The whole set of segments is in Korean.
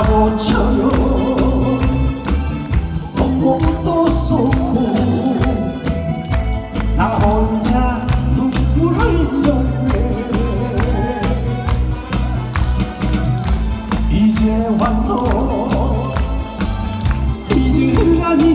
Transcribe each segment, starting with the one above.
바보처럼 쏟고 또 쏟고 나 혼자 눈물을 흘렸네. 이제 와서 이제 흐라니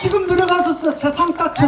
지금 들어가서 세상 다